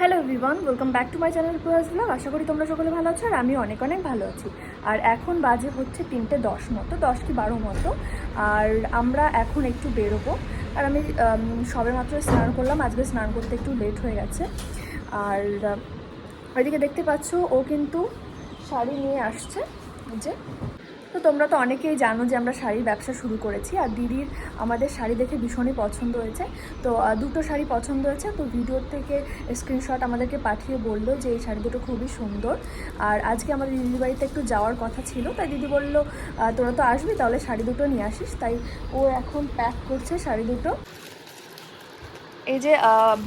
Hello everyone welcome back to my channel Puraj blog আশা করি তোমরা সকলে ভালো আছো আর আমি অনেক অনেক ভালো আছি। আর এখন বাজে হচ্ছে তিনটে দশ মতো, দশ কি বারো মতো। আর আমরা এখন একটু বেরোবো। আর আমি সবে মাত্র স্নান করলাম, আজকে স্নান করতে একটু লেট হয়ে গেছে। আর ওইদিকে দেখতে পাচ্ছ ও কিন্তু শাড়ি নিয়ে আসছে যে। তো তোমরা তো অনেকেই জানো যে আমরা শাড়ির ব্যবসা শুরু করেছি আর দিদির আমাদের শাড়ি দেখে ভীষণই পছন্দ হয়েছে। তো দুটো শাড়ি পছন্দ হয়েছে তো ভিডিওর থেকে স্ক্রিনশট আমাদেরকে পাঠিয়ে বলল যে এই শাড়ি দুটো খুবই সুন্দর। আর আজকে আমাদের দিদির বাড়িতে একটু যাওয়ার কথা ছিল তাই দিদি বলল তোরা তো আসবি তাহলে শাড়ি দুটো নিয়ে আসিস। তাই ও এখন প্যাক করছে শাড়ি দুটো। এই যে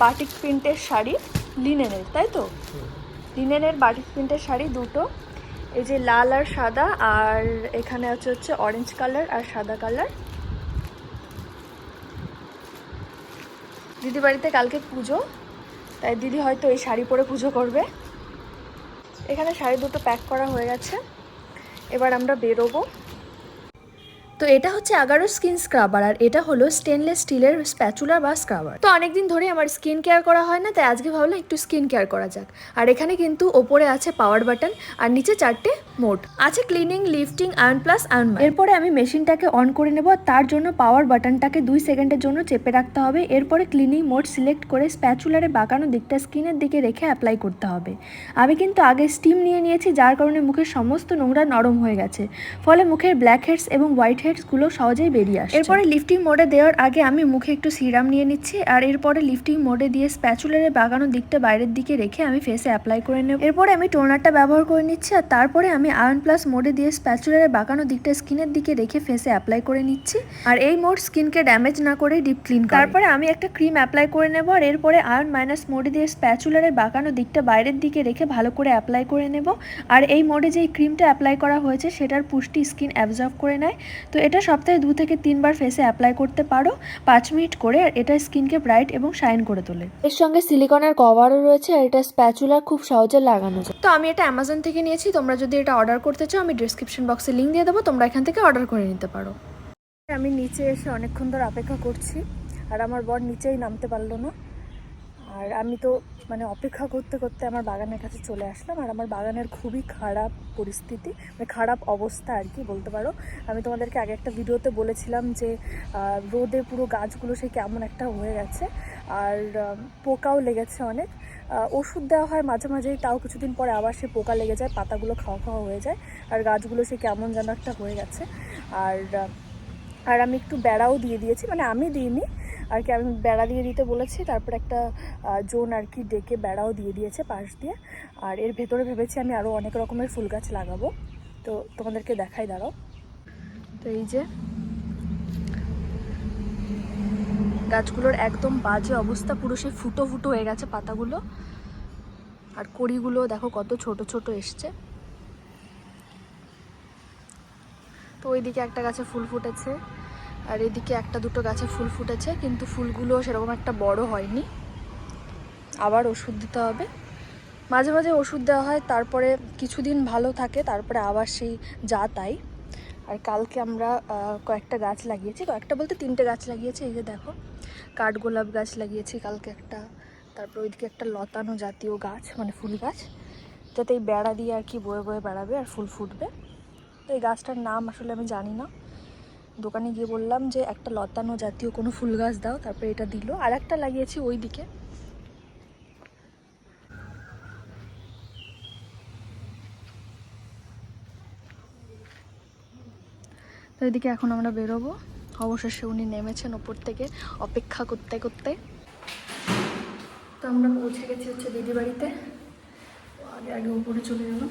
বাটিক প্রিন্টের শাড়ি লিনেনের তাই তো? লিনেনের বাটিক প্রিন্টের শাড়ি দুটো। এই যে লাল আর সাদা, আর এখানে আছে হচ্ছে অরেঞ্জ কালার আর সাদা কালার দিদি বাড়িতে কালকে পুজো, তাই দিদি হয়তো এই শাড়ি পরে পুজো করবে। এখানে শাড়ি দুটো প্যাক করা হয়ে গেছে। এবার আমরা বেরোবো। তো এটা হচ্ছে আগারো স্কিন স্ক্রাবার আর এটা হলো স্টেনলেস স্টিলের স্প্যাচুলা বা স্ক্রাবার তো অনেকদিন ধরে আমার স্কিন কেয়ার করা হয় না, তাই আজকে ভাবলাম একটু স্কিন কেয়ার করা যাক। আর এখানে কিন্তু ওপরে আছে পাওয়ার বাটন আর নিচে চারটে মোড আছে cleaning lifting ion plus ion এরপরে আমি মেশিনটাকে অন করে নেব তার জন্য পাওয়ার বাটনটাকে দুই সেকেন্ডের জন্য চেপে রাখতে হবে। এরপরে ক্লিনিং মোড সিলেক্ট করে স্প্যাচুলারে বাঁকানো দিকটা স্কিনের দিকে রেখে অ্যাপ্লাই করতে হবে। আমি কিন্তু আগে স্টিম নিয়ে নিয়েছি, যার কারণে মুখের সমস্ত নোংরা নরম হয়ে গেছে। ফলে মুখের ব্ল্যাক হেডস এবং হোয়াইট হেডসগুলো সহজেই বেরিয়ে আসে এরপরে লিফটিং মোডে দেওয়ার আগে আমি মুখে একটু সিরাম নিয়ে নিচ্ছি, আর এরপরে লিফটিং মোডে দিয়ে স্প্যাচুলারে বাগানো দিকটা বাইরের দিকে রেখে আমি ফেসে অ্যাপ্লাই করে নেব। এরপরে আমি টোনারটা ব্যবহার করে নিচ্ছি, আর তারপরে আমি আয়ন প্লাস মোডে দিয়ে স্প্যাচুলারে বাঁকানো দিকটা স্কিনের দিকে রেখে ফেসে অ্যাপ্লাই করে নিচ্ছি, আর এই মোড স্কিনকে ড্যামেজ না করে ডিপ ক্লিন তারপরে আমি একটা ক্রিম অ্যাপ্লাই করে নেব, আর এরপরে আয়ন মাইনাস মোডে দিয়ে স্প্যাচুলারের বাঁকানো দিকটা বাইরের দিকে রেখে ভালো করে অ্যাপ্লাই করে নেব, আর এই মোডে যেই ক্রিমটা অ্যাপ্লাই করা হয়েছে সেটার পুষ্টি স্কিন অ্যাবজর্ব করে নেয়। তো এটা সপ্তাহে দু থেকে তিনবার ফেসে অ্যাপ্লাই করতে পারো। পাঁচ মিনিট করে আর এটা স্কিনকে ব্রাইট এবং শাইন করে তোলে। এর সঙ্গে সিলিকনের কভারও রয়েছে আর এটা স্প্যাচুলা খুব সহজে লাগানো যায়। তো আমি এটা অ্যামাজন থেকে নিয়েছি তোমরা যদি এটা অর্ডার করতে চাও আমি ডিসক্রিপশন বক্সে লিঙ্ক দিয়ে দেবো তোমরা এখান থেকে অর্ডার করে নিতে পারো। আমি নিচে এসে অনেকক্ষণ ধরে অপেক্ষা করছি আর আমার বর নিচেই নামতে পারল না। আর আমি তো মানে অপেক্ষা করতে করতে আমার বাগানের কাছে চলে আসলাম, আর আমার বাগানের খুবই খারাপ পরিস্থিতি মানে খারাপ অবস্থা আর কি বলতে পারো। আমি তোমাদেরকে আগে একটা ভিডিওতে বলেছিলাম যে রোদে পুরো গাছগুলো সে কেমন একটা হয়ে গেছে, আর পোকাও লেগেছে অনেক। ওষুধ দেওয়া হয় মাঝে মাঝেই, তাও কিছুদিন পরে আবার সে পোকা লেগে যায়, পাতাগুলো খাওয়া খাওয়া হয়ে যায়, আর গাছগুলো সে কেমন যেন একটা হয়ে গেছে। আর আর আমি একটু বেড়াও দিয়ে দিয়েছি মানে আমি দিইনি আর কি, আমি বেড়া দিয়ে দিতে বলেছি, তারপর একটা জোন আর কি ডেকে বেড়াও দিয়ে দিয়েছে পাশ দিয়ে। আর এর ভেতরে ভেবেছি আমি আরও অনেক রকমের ফুল গাছ লাগাবো। তো তোমাদেরকে দেখাই, দাঁড়াও। তো এই যে, গাছগুলোর একদম বাজে অবস্থা, পুরো সেই ফুটো ফুটো হয়ে গেছে পাতাগুলো। আর কড়িগুলো দেখো কত ছোট ছোট এসছে। তো ওইদিকে একটা গাছে ফুল ফুটেছে। আর এদিকে একটা দুটো গাছে ফুল ফুটেছে, কিন্তু ফুলগুলো সেরকম একটা বড় হয়নি। আবার ওষুধ দিতে হবে। মাঝে মাঝে ওষুধ দেওয়া হয়, তারপরে কিছুদিন ভালো থাকে, তারপরে আবার সেই যা তাই। আর কালকে আমরা কয়েকটা গাছ লাগিয়েছি, কয়েকটা বলতে তিনটে গাছ লাগিয়েছি, এই যে দেখো। কাঠগোলাপ গাছ লাগিয়েছি কালকে একটা, তারপর ওইদিকে একটা লতানো জাতীয় গাছ মানে ফুল গাছ। যাতে এই বেড়া দিয়ে আর কি বয়ে বয়ে বেড়াবে আর ফুল ফুটবে। তো এই গাছটার নাম আসলে আমি জানি না। দোকানে গিয়ে বললাম যে একটা লতানো জাতীয় কোনো ফুল গাছ দাও, তারপরে এটা দিল। আর একটা লাগিয়েছি ওই দিকে তো এদিকে এখন আমরা বেরোবো। অবশেষে উনি নেমেছেন ওপর থেকে অপেক্ষা করতে করতে। তো আমরা পৌঁছে গেছি হচ্ছে দিদি বাড়িতে। আগে আগে উপরে চলে গেলাম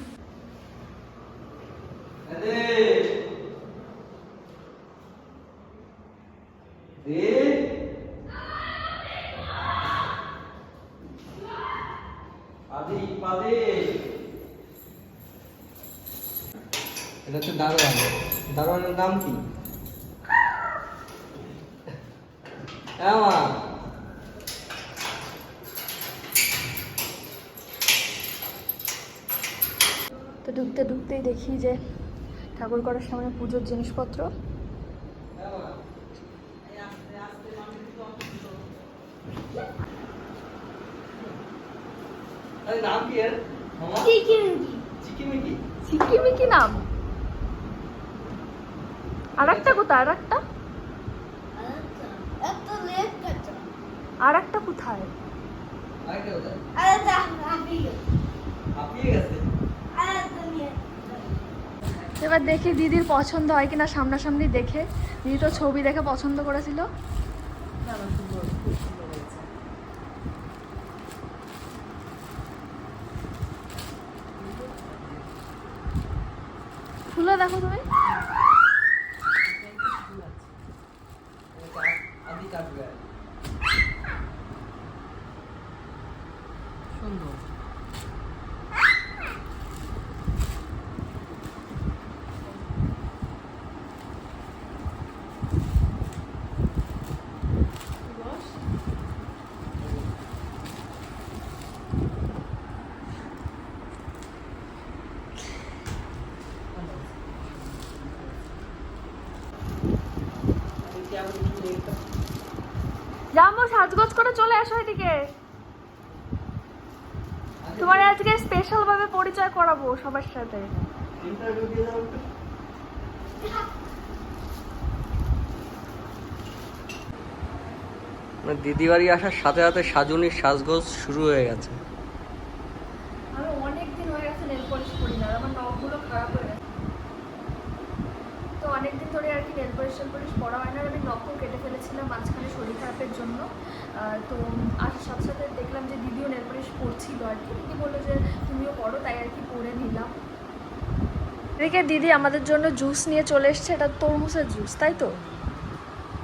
এটা হচ্ছে দারোয়ান। দারোয়ানের নাম কি? হ্যাঁ মা তো ঢুকতে ঢুকতেই দেখি যে ঠাকুর করার সামনে পুজোর জিনিসপত্র আরে নাম কি এর? মামা? চিকিমিকি। চিকিমিকি? নাম। আর একটা কোথায়? আর একটা এত লেট কাটা আর একটা কোথায়? আরেকটা কোথায়? এবার দেখি দিদির পছন্দ হয় কিনা সামনাসামনি দেখে। দিদি তো ছবি দেখে পছন্দ করেছিল। ফুলো দেখো তুমি আদি কাটবে সুন্দর জামো সাজগোজ করে চলে আসো এদিকে। তোমার আজকে স্পেশাল ভাবে পরিচয় করাবো সবার সাথে। মানে দিদি বাড়ি আসার সাথে সাথে সাজুনির সাজগোজ শুরু হয়ে গেছে আমি অনেক দিন হয়ে গেছে নেল পলিশ করি না আর আমার নখগুলো খারাপ হয়ে গেছে তো অনেক দিন ধরে আর কি নেল পলিশ টেল পলিশ করা হয় না আর আমি নখও কেটে ফেলেছিলাম মাঝখানে শরীর খারাপের জন্য। তো আসার সাথে সাথে দেখলাম যে দিদিও নেল পলিশ করছিল আর কি দিদি বলল যে তুমিও করো তাই আর কি করে নিলাম। এদিকে দিদি আমাদের জন্য জুস নিয়ে চলে এসছে এটা তরমুজের জুস তাই তো?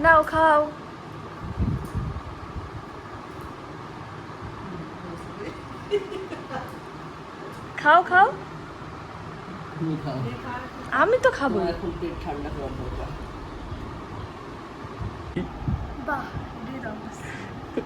নাও খাও। খাও খাও। খাও। আমি তো খাব। এখন পেট ঠান্ডা করার দরকার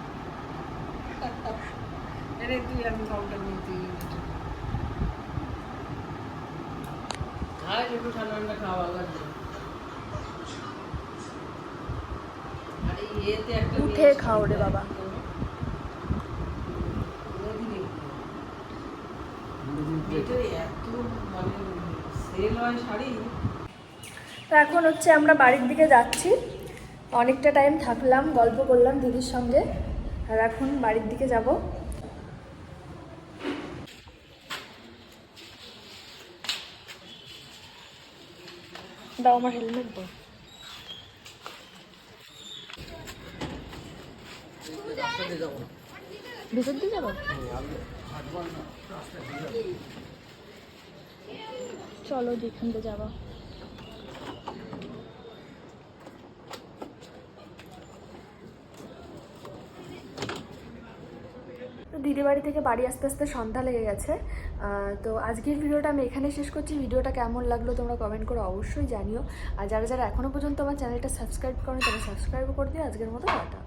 উঠে খাও রে বাবা। এত মানে তো এখন হচ্ছে আমরা বাড়ির দিকে যাচ্ছি। অনেকটা টাইম থাকলাম গল্প করলাম দিদির সঙ্গে। আর এখন বাড়ির দিকে যাব। দাও আমার হেলমেট দাও। ভিতর দিয়ে যাব। চলো যেখান দিয়ে যাওয়া। দিদি বাড়ি থেকে বাড়ি আসতে আসতে সন্ধ্যা লেগে গেছে। তো আজকের ভিডিওটা আমি এখানে শেষ করছি। ভিডিওটা কেমন লাগল তোমরা কমেন্ট করে অবশ্যই জানিও। আর যারা যারা এখনও পর্যন্ত আমার চ্যানেলটা সাবস্ক্রাইব করো তারা সাবস্ক্রাইব করে দিও। আজকের মতো টাটা।